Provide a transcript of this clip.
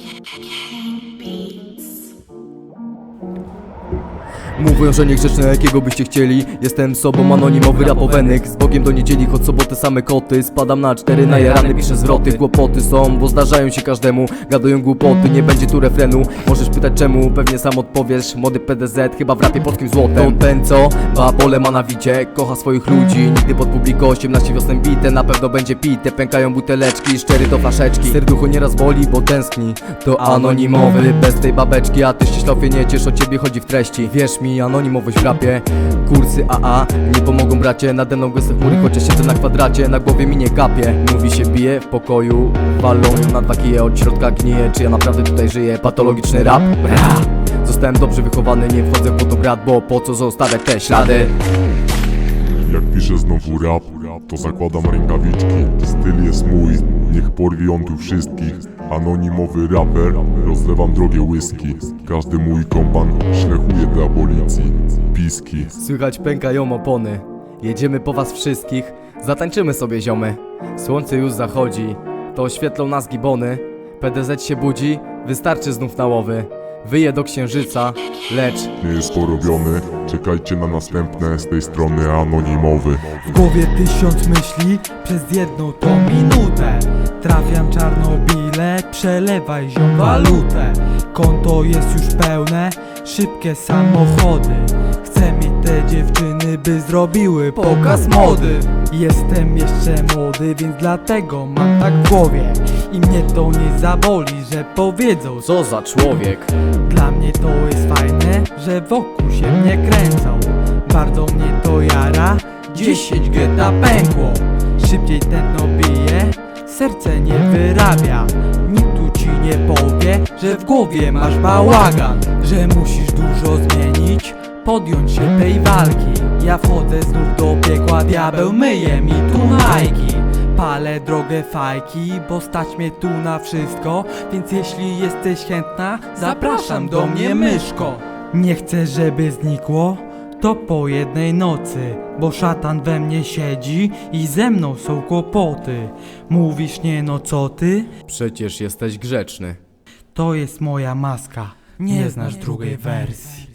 King Beats. Mówią, że niegrzeczne jakiego byście chcieli. Jestem sobą anonimowy rapowenyk. Z Bogiem do niedzieli, choć soboty same koty. Spadam na cztery najarany, piszę zwroty. Kłopoty są, bo zdarzają się każdemu. Gadają głupoty, nie będzie tu refrenu. Możesz pytać czemu, pewnie sam odpowiesz. Młody PDZ, chyba w rapie polskim złotem. Ten co, babole ma na wicie Kocha swoich ludzi, nigdy pod publiką 18 wiosen bite, na pewno będzie pite. Pękają buteleczki, szczery to flaszeczki. Serducho nieraz boli, bo tęskni. To anonimowy, bez tej babeczki. A ty ściślofie nie ciesz, o ciebie chodzi w treści. Wierz mi, anonimowość w rapie. Kursy AA, nie pomogą bracie. Nade mną gęste chmury, chociaż siedzę na kwadracie. Na głowie mi nie kapie. Mówi się bije w pokoju. Walą na dwa kije, od środka gnije. Czy ja naprawdę tutaj żyję? Patologiczny rap? Bra! Zostałem dobrze wychowany, nie wchodzę po to Bo po co zostawiać te ślady? Jak piszę znowu rap, to zakładam rękawiczki. Styl jest mój, niech porwi on tu wszystkich Anonimowy raper, rozlewam drogie whisky. Każdy mój kompan szlechuje dla policji. Piski. Słychać pękają opony. Jedziemy po was wszystkich. Zatańczymy sobie ziomy. Słońce już zachodzi. To oświetlą nas gibony. PDZ się budzi. Wystarczy znów na łowy. Wyje do księżyca. Lecz Nie jest porobiony, czekajcie na następne Z tej strony anonimowy. W głowie tysiąc myśli. Przez jedną tą minutę Trafiam przelewaj ziom walutę. Konto jest już pełne, szybkie samochody. Chcę mieć te dziewczyny, by zrobiły pokaz mody. Jestem jeszcze młody, więc dlatego mam tak w głowie. I mnie to nie zaboli, że powiedzą co za człowiek. Dla mnie to jest fajne, że wokół się mnie kręcą. Bardzo mnie to jara, 10 geta pękło. Szybciej tętno bije, serce nie wyrabia nie powie, że w głowie masz bałagan Że musisz dużo zmienić, podjąć się tej walki. Ja wchodzę znów do piekła, diabeł myje mi tu majki Palę drogę fajki, bo stać mnie tu na wszystko Więc jeśli jesteś chętna, zapraszam do mnie myszko. Nie chcę, żeby znikło to po jednej nocy Bo szatan we mnie siedzi i ze mną są kłopoty. Mówisz nie no co ty? Przecież jesteś grzeczny. To jest moja maska. Nie znasz drugiej wersji